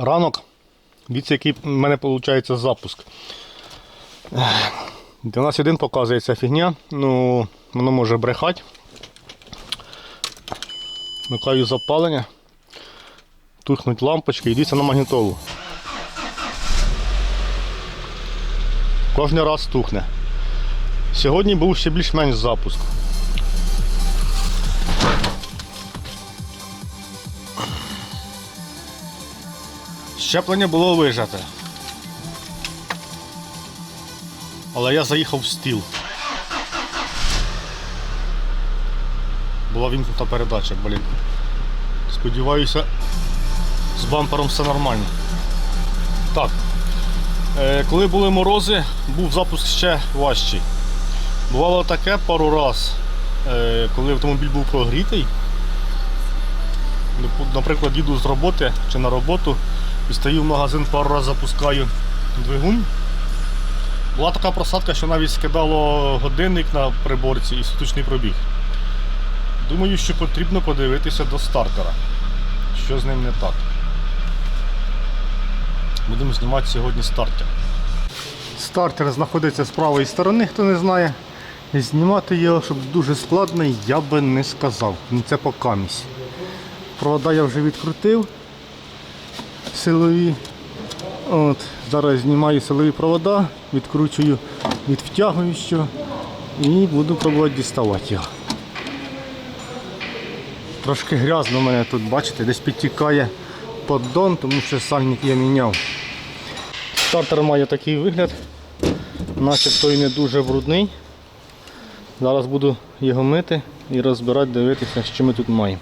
ранок. Дивіться, який в мене виходить запуск. Для нас один показує ця фігня, ну воно може брехати. Вмикаю запалення, тухнуть лампочки і на магнітолу. Кожен раз тухне. Сьогодні був ще більш-менш запуск. Щеплення було вижате. Але я заїхав в стіл. Була вімкнута передача, блін. Сподіваюся, з бампером все нормально. Так. Е, коли були морози, був запуск ще важчий. Бувало таке пару раз, е, коли автомобіль був прогрітий. Наприклад, їду з роботи чи на роботу і стою в магазин, пару разів запускаю двигун. Була така просадка, що навіть скидало годинник на приборці і суточний пробіг. Думаю, що потрібно подивитися до стартера, що з ним не так. Будемо знімати сьогодні стартер. Стартер знаходиться з правої сторони, хто не знає. Знімати його, щоб дуже складно, я би не сказав. Це по камісь. Провода я вже відкрутив силові. От, зараз знімаю силові провода, відкручую від втягуючого і буду пробувати діставати його. Трошки грязно в мене тут, бачите, десь підтікає поддон, тому що сальник я міняв. Стартер має такий вигляд, начебто і не дуже брудний. Зараз буду його мити і розбирати, дивитися, що ми тут маємо.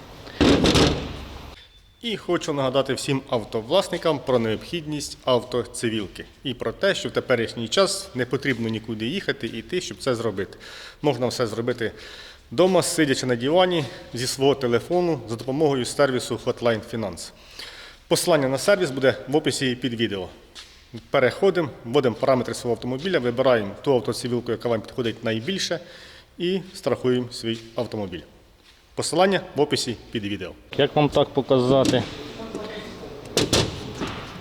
І хочу нагадати всім автовласникам про необхідність автоцивілки і про те, що в теперішній час не потрібно нікуди їхати і йти, щоб це зробити. Можна все зробити вдома, сидячи на дивані зі свого телефону за допомогою сервісу Hotline Finance. Посилання на сервіс буде в описі під відео. Переходимо, вводимо параметри свого автомобіля, вибираємо ту автоцивілку, яка вам підходить найбільше, і страхуємо свій автомобіль. Посилання в описі під відео. Як вам так показати?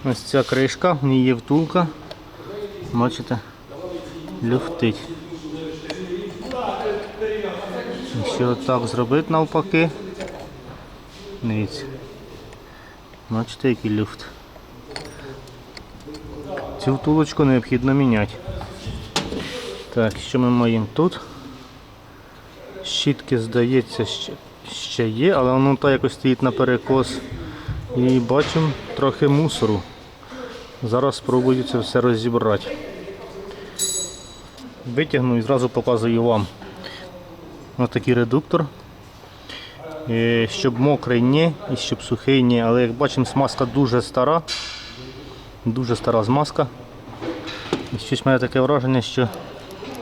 Ось ця кришка, в ній є втулка. Бачите, люфтить. Якщо отак зробити навпаки, дивіться. Бачите, який люфт. Цю втулочку необхідно міняти. Так, що ми маємо тут? Щітки, здається, ще, ще є, але воно та якось стоїть на перекос. І бачимо трохи мусору. Зараз спробую це все розібрати. Витягну і зразу показую вам. Ось такий редуктор. Е, Щоб мокрий ні, і щоб сухий ні. Але як бачимо, смазка дуже стара. Дуже стара змазка. І щось має таке враження, що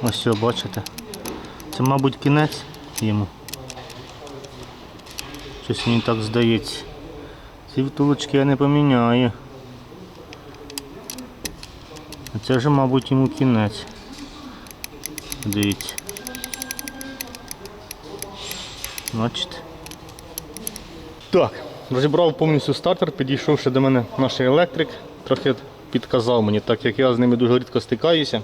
ось все, бачите. Це, мабуть, кінець йому. Щось мені так здається. Ці втулочки я не поміняю. А це вже, мабуть, йому кінець. Дивіться. Бачите? Так, розібрав повністю стартер, підійшов ще до мене наш електрик, трохи підказав мені, так як я з ними дуже рідко стикаюся.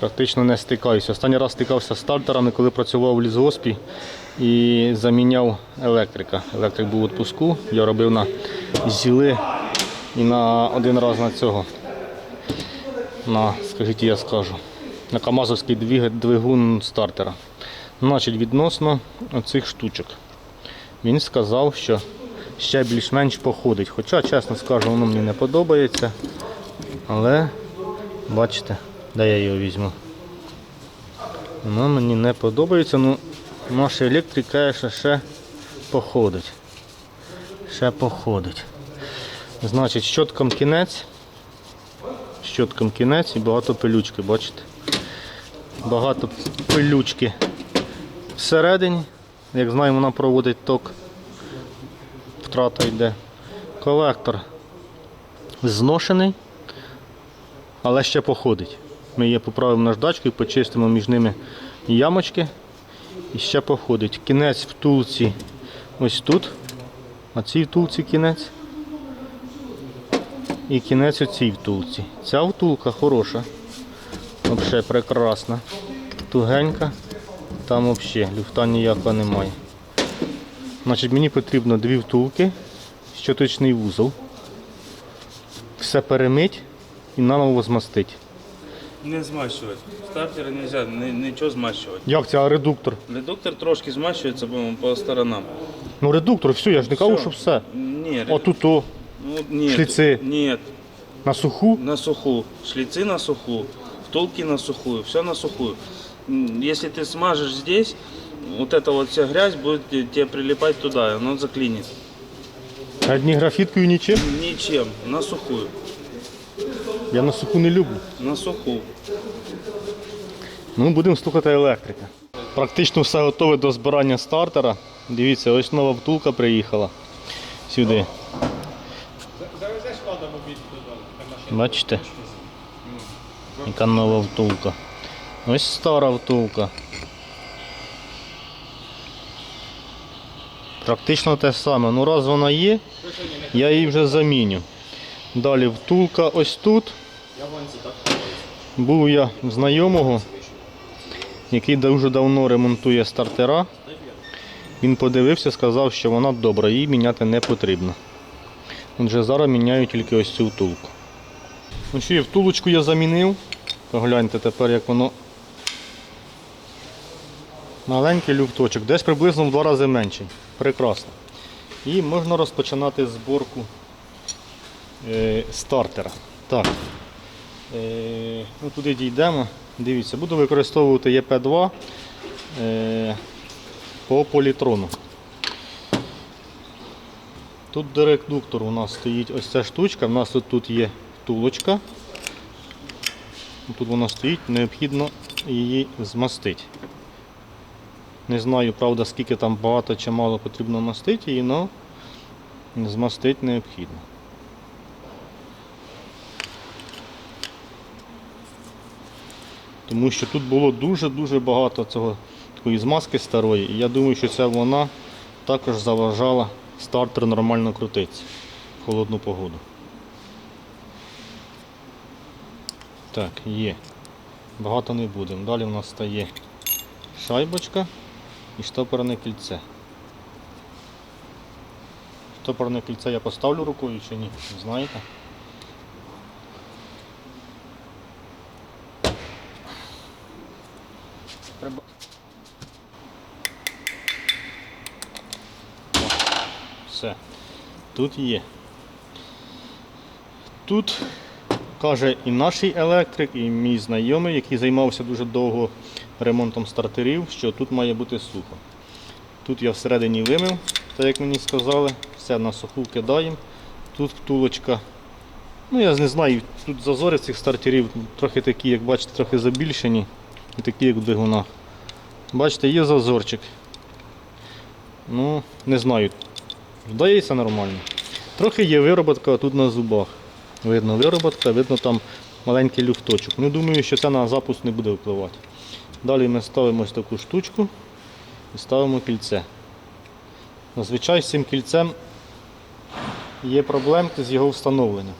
Практично не стикаюся. Останній раз стикався з стартерами, коли працював в лісгоспі і заміняв електрика. Електрик був у відпуску, я робив на зіли і на один раз на цього. На, скажіть, я скажу, на Камазовський двигун стартера. Значить, відносно оцих штучок. Він сказав, що ще більш-менш походить. Хоча, чесно скажу, воно мені не подобається. Але бачите, де я його візьму. Воно мені не подобається, ну наш електрик каже, що ще походить. Ще походить. Значить, щоткам кінець. Щоткам кінець і багато пилючки, бачите? Багато пилючки всередині. Як знаємо, вона проводить ток. Втрата йде. Колектор зношений, але ще походить. Ми її поправимо наждачкою, почистимо між ними ямочки і ще походить. Кінець втулці ось тут, а цій втулці кінець І кінець у цій втулці. Ця втулка хороша. Взагалі прекрасна. Тугенька. Там взагалі люфта ніякого немає. Значить, мені потрібно дві втулки, щоточний вузол. Все перемить і наново змастити. Не змащувати. Стартери не можна нічого змащувати. Як це, а редуктор? Редуктор трошки змащується по, по сторонам. Ну редуктор, все, я ж не кажу, Всё. що все. Ні, О, тут то, ну, ні, шліци. Ні, на суху. на суху. Шлицы на сухую, втулки на сухую, все на сухую. М, Если ты смажешь здесь, вот эта вот вся грязь будет те- тебе прилипать туда, и оно заклинит. А ні графіткою, нічим. Ничем, на сухую. Я на суху не люблю. На суху. Ну, будемо слухати електрика. Практично все готове до збирання стартера. Дивіться, ось нова втулка приїхала сюди. Бачите? Яка нова втулка. Ось стара втулка. Практично те саме. Ну раз вона є, я її вже заміню. Далі втулка ось тут. Був я знайомого, який дуже давно ремонтує стартера. Він подивився, сказав, що вона добра, її міняти не потрібно. Отже, зараз міняю тільки ось цю втулку. Ну що, втулочку я замінив. Погляньте тепер, як воно. Маленький люфточок, десь приблизно в два рази менший. Прекрасно. І можна розпочинати зборку е, стартера. Так. Е, ну, туди дійдемо. Дивіться, буду використовувати ЄП2 е, по політрону. Тут до у нас стоїть ось ця штучка, у нас тут є втулочка. Тут вона стоїть, необхідно її змастити. Не знаю, правда, скільки там багато чи мало потрібно мастити її, але змастити необхідно. Тому що тут було дуже-дуже багато цього такої змазки старої. І я думаю, що це вона також заважала стартер нормально крутитися в холодну погоду. Так, є. Багато не будемо. Далі в нас стає шайбочка і штопорне кільце. Штопорне кільце я поставлю рукою чи ні? Знаєте? Треба. Все. Тут є. Тут каже і наш електрик, і мій знайомий, який займався дуже довго ремонтом стартерів, що тут має бути сухо. Тут я всередині вимив, так як мені сказали, все на суху кидаємо. Тут втулочка. Ну я не знаю, тут зазори цих стартерів трохи такі, як бачите, трохи забільшені і такі, як в. Бачите, є зазорчик. Ну, не знаю. Здається нормально. Трохи є вироботка тут на зубах. Видно вироботка, видно там маленький люфточок. Ну, думаю, що це на запуск не буде впливати. Далі ми ставимо ось таку штучку і ставимо кільце. Зазвичай з цим кільцем є проблемки з його встановленням.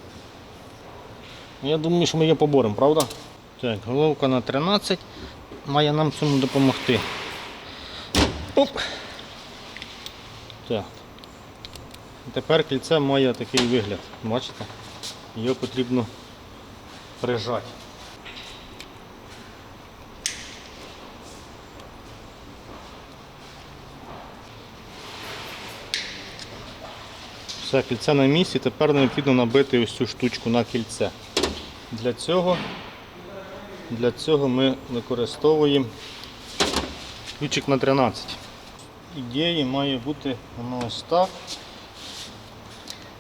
Ну, Я думаю, що ми її поборемо, правда? Так, головка на 13 має нам цьому допомогти. Оп. Так. Тепер кільце має такий вигляд. Бачите? Його потрібно прижати. Все, кільце на місці, тепер необхідно набити ось цю штучку на кільце. Для цього, для цього ми використовуємо ключик на 13. Ідеї має бути воно ось так.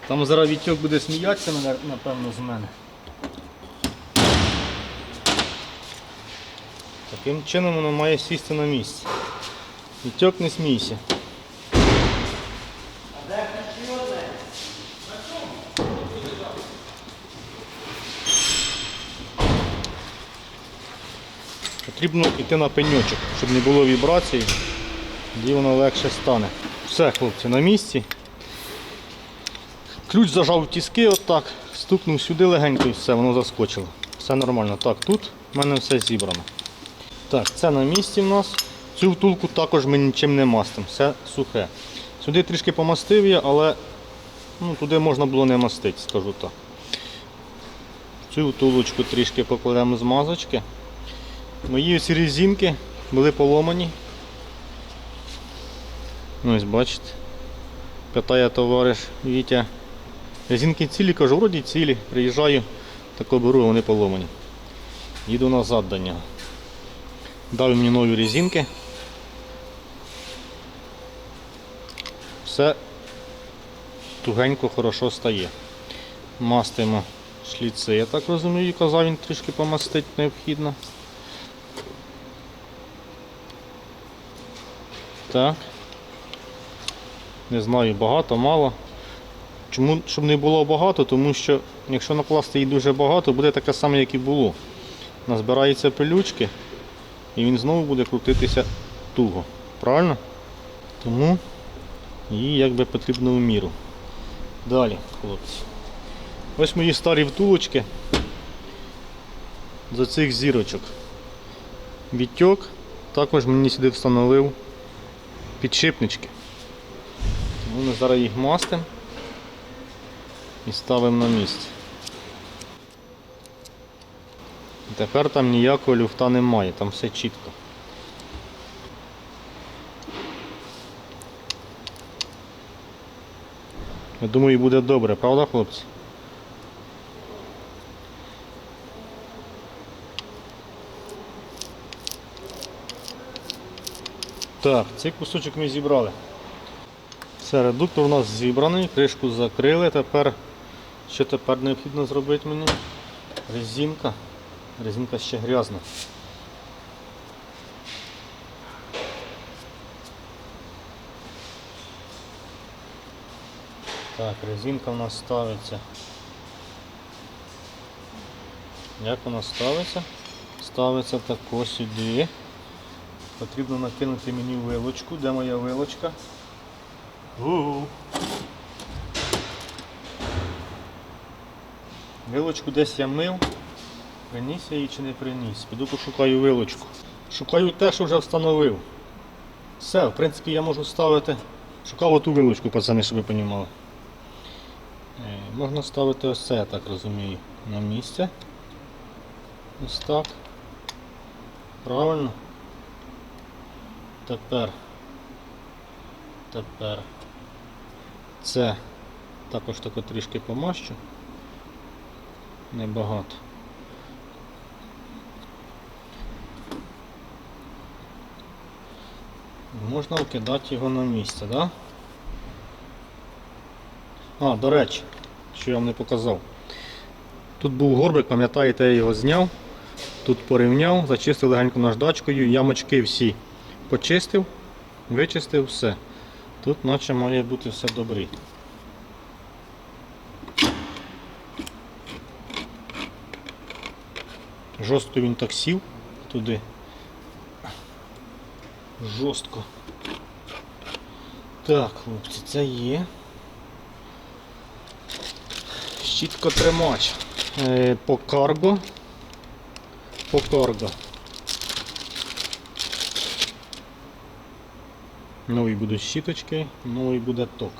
Там зараз відтік буде сміятися, напевно, з мене. Таким чином воно має сісти на місці. Відтік не смійся. Потрібно йти на пеньочок, щоб не було вібрацій, тоді воно легше стане. Все, хлопці, на місці. Ключ зажав в тіски отак. стукнув сюди легенько і все, воно заскочило. Все нормально. Так, тут в мене все зібрано. Так, це на місці в нас. Цю втулку також ми нічим не мастимо, все сухе. Сюди трішки помастив я, але ну, туди можна було не мастити, скажу так. Цю втулочку трішки покладемо змазочки. Мої ці резинки були поломані. Ну, Ось бачите. Питає товариш Вітя. Резинки цілі, кажу, вроді цілі. Приїжджаю, тако беру, вони поломані. Їду назад до нього. Дав мені нові резинки. Все тугенько, хорошо стає. Мастимо шліци, я так розумію, казав він трішки помастити необхідно. Так. Не знаю, багато, мало. Чому, щоб не було багато, тому що якщо накласти її дуже багато, буде таке саме, як і було. Назбираються пилючки і він знову буде крутитися туго. Правильно? Тому її якби потрібно в міру. Далі, хлопці. Ось мої старі втулочки з оцих зірочок. Відтьок також мені сюди встановив підшипнички. Тому ми зараз їх мастимо і ставимо на місце. Тепер там ніякого люфта немає, там все чітко. Я думаю, буде добре, правда, хлопці? Так, цей кусочок ми зібрали. Все, редуктор у нас зібраний, кришку закрили. Тепер що тепер необхідно зробити мені? Резинка. Резинка ще грязна. Так, резинка у нас ставиться. Як вона ставиться? Ставиться тако сюди. Потрібно накинути мені вилочку. Де моя вилочка? У-у. Вилочку десь я мив. Приніс я її чи не приніс. Піду пошукаю вилочку. Шукаю те, що вже встановив. Все, в принципі, я можу ставити. Шукав оту вилочку, пацани, щоб ви розуміли. Е, Можна ставити ось це, я так розумію, на місце. Ось так. Правильно? Тепер. Тепер. Це також тако трішки помащу. Небагато. Можна вкидати його на місце, так? Да? А, до речі, що я вам не показав. Тут був горбик, пам'ятаєте, я його зняв, тут порівняв, зачистив легенько наждачкою, ямочки всі почистив, вичистив все. Тут наче має бути все добре. Жорстко він так сів туди. Жорстко. Так, хлопці, це є. Щітко тримач. Е, по карго. По карго. Нові будуть щіточки, новий буде ток.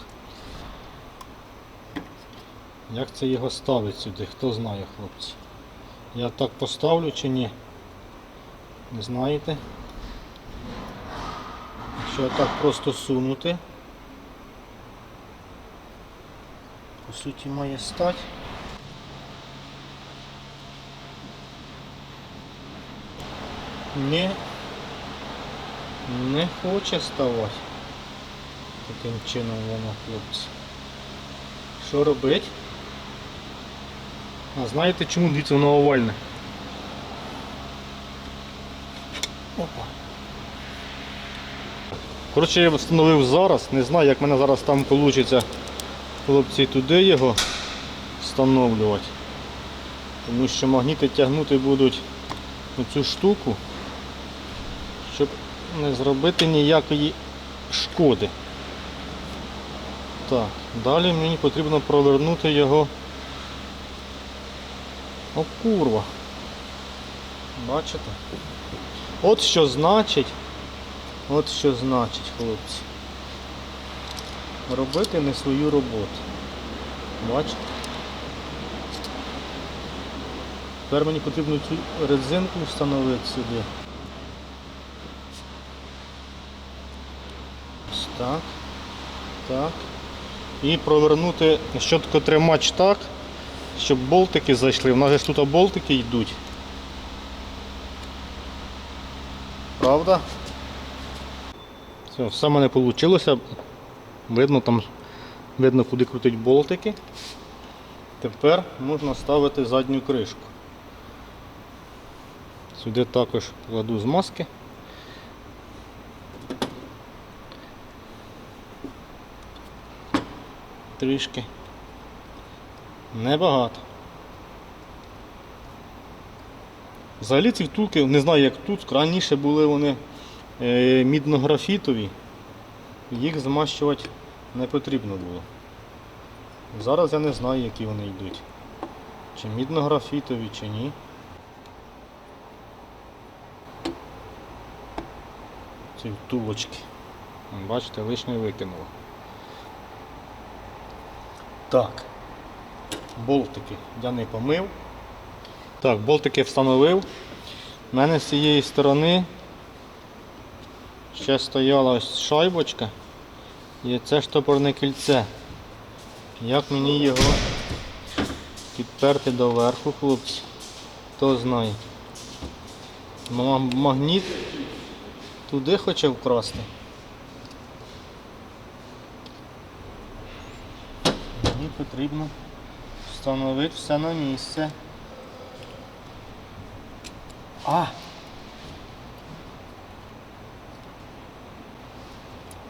Як це його ставить сюди, хто знає, хлопці. Я так поставлю чи ні? Не знаєте? Якщо так просто сунути, по суті має стати. Не, не хоче ставати. Таким чином воно, хлопці. Що робить? А знаєте чому дивіться воно овальне? Опа. Коротше, я встановив зараз, не знаю, як мене зараз там вийде хлопці туди його встановлювати. Тому що магніти тягнути будуть цю штуку, не зробити ніякої шкоди. Так, далі мені потрібно провернути його О курва. Бачите? От що значить. От що значить, хлопці. Робити не свою роботу. Бачите? Тепер мені потрібно цю резинку встановити сюди. Ось так. Так. І провернути щоткотримач так, щоб болтики зайшли. У нас же тут болтики йдуть. Правда? Все, все в мене вийшло. Видно там, видно куди крутить болтики. Тепер можна ставити задню кришку. Сюди також кладу змазки. Трішки. Небагато. Взагалі ці втулки, не знаю як тут, раніше були вони е, міднографітові, їх змащувати не потрібно було. Зараз я не знаю, які вони йдуть. Чи міднографітові, чи ні. Ці втулочки. Бачите, лишнє викинуло. Так. Болтики я не помив. Так, болтики встановив. У мене з цієї сторони ще стояла ось шайбочка і це штопорне кільце. Як мені його підперти доверху, хлопці, хто знає. Магніт туди хоче вкрасти. Мені потрібно встановити все на місце. А!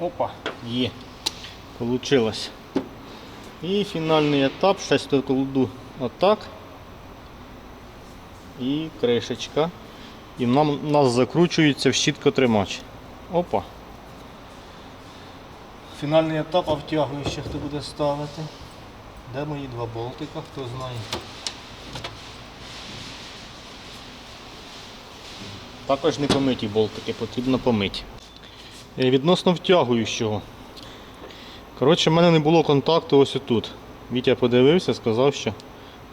Опа, є. Получилось. І фінальний етап, щось тут кладу отак. І кришечка. І нам, нас закручується в щіткотримач. Опа. Фінальний етап а втягую ще хто буде ставити. Де мої два болтика, хто знає. Також не помиті болтики, потрібно помити. Е, Відносно втягуючого. Коротше, в мене не було контакту ось тут. Вітя подивився, сказав, що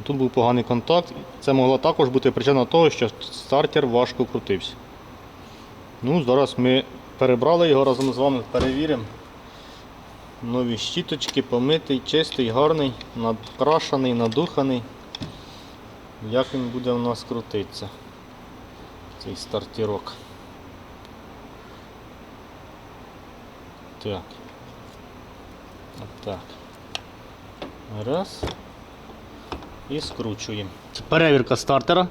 тут був поганий контакт. Це могла також бути причина того, що стартер важко крутився. Ну, зараз ми перебрали його разом з вами, перевіримо. Нові щіточки, помитий, чистий, гарний, надкрашений, надуханий. Як він буде у нас крутитися, цей стартірок. Так. Отак. Раз. І скручуємо. Перевірка стартера.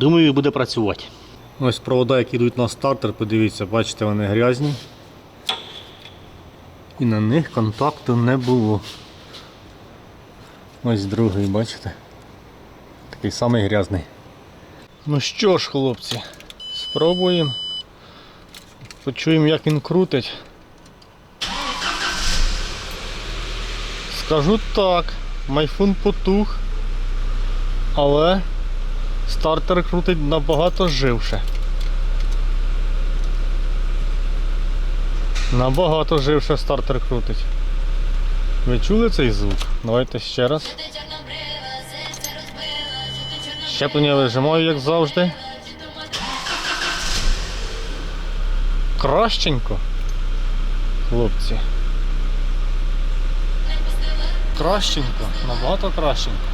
Думаю, буде працювати. Ось провода, які йдуть на стартер, подивіться, бачите, вони грязні. І на них контакту не було. Ось другий, бачите? Такий самий грязний. Ну що ж, хлопці, спробуємо. Почуємо, як він крутить. Скажу так, майфун потух, але стартер крутить набагато живше. Набагато живше стартер крутить. Ви чули цей звук? Давайте ще раз. Щеплення вижимаю, як завжди. Кращенько. Хлопці. Кращенько, набагато кращенько.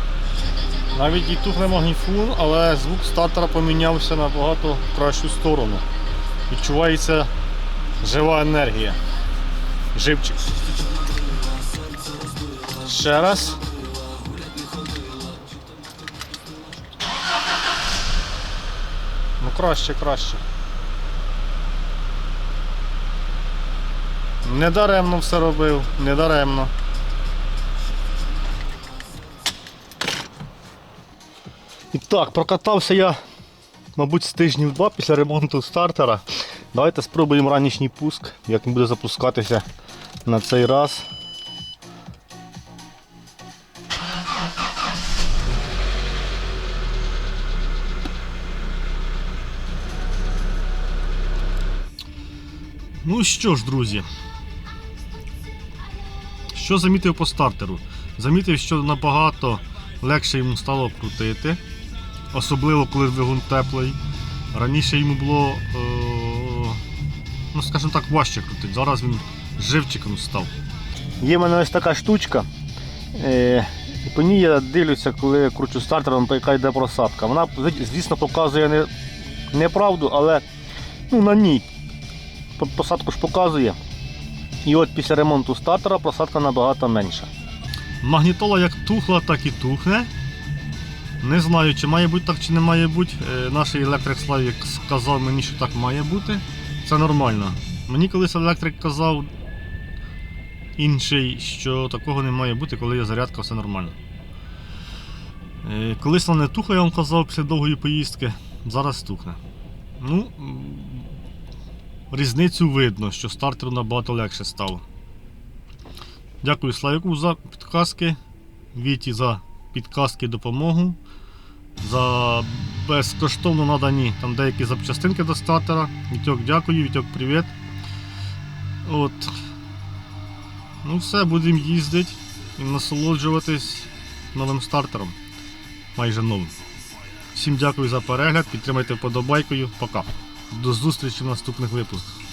Навіть і тухне магніфон, але звук стартера помінявся набагато в кращу сторону. Відчувається жива енергія. Живчик. Ще раз. Ну краще, краще. Недаремно все робив, недаремно. Так, прокатався я, мабуть, з тижнів два після ремонту стартера. Давайте спробуємо ранішній пуск, як він буде запускатися на цей раз. Ну що ж, друзі, що замітив по стартеру? Замітив, що набагато легше йому стало крутити, особливо коли двигун теплий. Раніше йому було, е, ну скажімо так, важче крутити. Зараз він живчиком став. Є в мене ось така штучка. Е, і по ній я дивлюся, коли я кручу стартером, яка йде просадка. Вона, звісно, показує не, неправду, але ну, на ній посадку ж показує. І от після ремонту стартера просадка набагато менша. Магнітола як тухла, так і тухне. Не знаю, чи має бути так, чи не має бути. Е, Наш електрик Славік сказав мені, що так має бути. Це нормально. Мені колись електрик казав інший, що такого не має бути, коли є зарядка, все нормально. Е, Колись вона не тухла, я вам казав після довгої поїздки, зараз тухне. Ну, різницю видно, що стартеру набагато легше стало. Дякую Славіку за підказки, Віті за підказки допомогу. За безкоштовно надані там деякі запчастинки до стартера. Вітьок, дякую, Вітьок, привіт. От. Ну все, будемо їздити і насолоджуватись новим стартером. Майже новим. Всім дякую за перегляд, підтримайте вподобайкою. Пока. До зустрічі в наступних випусках.